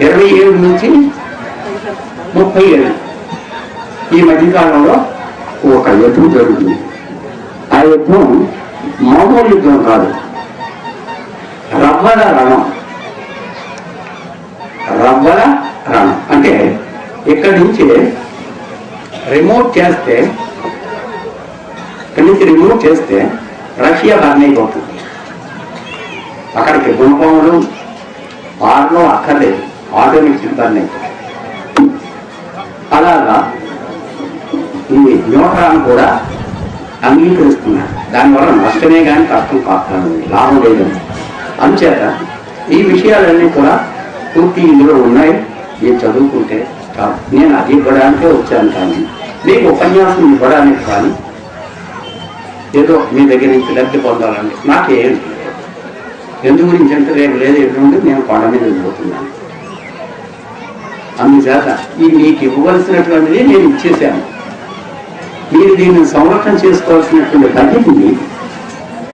ఇరవై ఏడు నుంచి ముప్పై ఏడు. ఈ మధ్యకాలంలో ఒక యుద్ధం జరుగుతుంది. ఆ యుద్ధం మామూలు యుద్ధం కాదు. రవ్వల రణం. రవ్వల రణం. అంటే ఇక్కడి నుంచి రిమోట్ చేస్తే ఇక్కడి నుంచి రిమోట్ చేస్తే రష్యా బర్న్ అయిపోతుంది. అక్కడికి గుణపములు బార్లో అక్కర్లేదు. ఆటోమేటిక్ చెప్తాను అలాగా ఈ న్యూట్రాన్ కూడా అంగీకరిస్తున్నారు. దానివల్ల నష్టమే కానీ కష్టం కాదు లాభం లేదు. అందుచేత ఈ విషయాలన్నీ కూడా పూర్తి ఇందులో ఉన్నాయి. మీరు చదువుకుంటే నేను అది ఇవ్వడానికే వచ్చాను కానీ మీకు ఉపన్యాసం ఇవ్వడానికి కానీ ఏదో మీ దగ్గర నుంచి లబ్ధి పొందాలండి నాకేం లేదు. ఎందు గురించి అంటే రేపు లేదు ఎటువంటి నేను కొండ మీద వెళ్ళిపోతున్నాను అందుచేత ఇది మీకు ఇవ్వవలసినటువంటిది నేను ఇచ్చేసాను మీరు దీన్ని సంరక్షణ చేసుకోవాల్సినటువంటి బాధ్యతని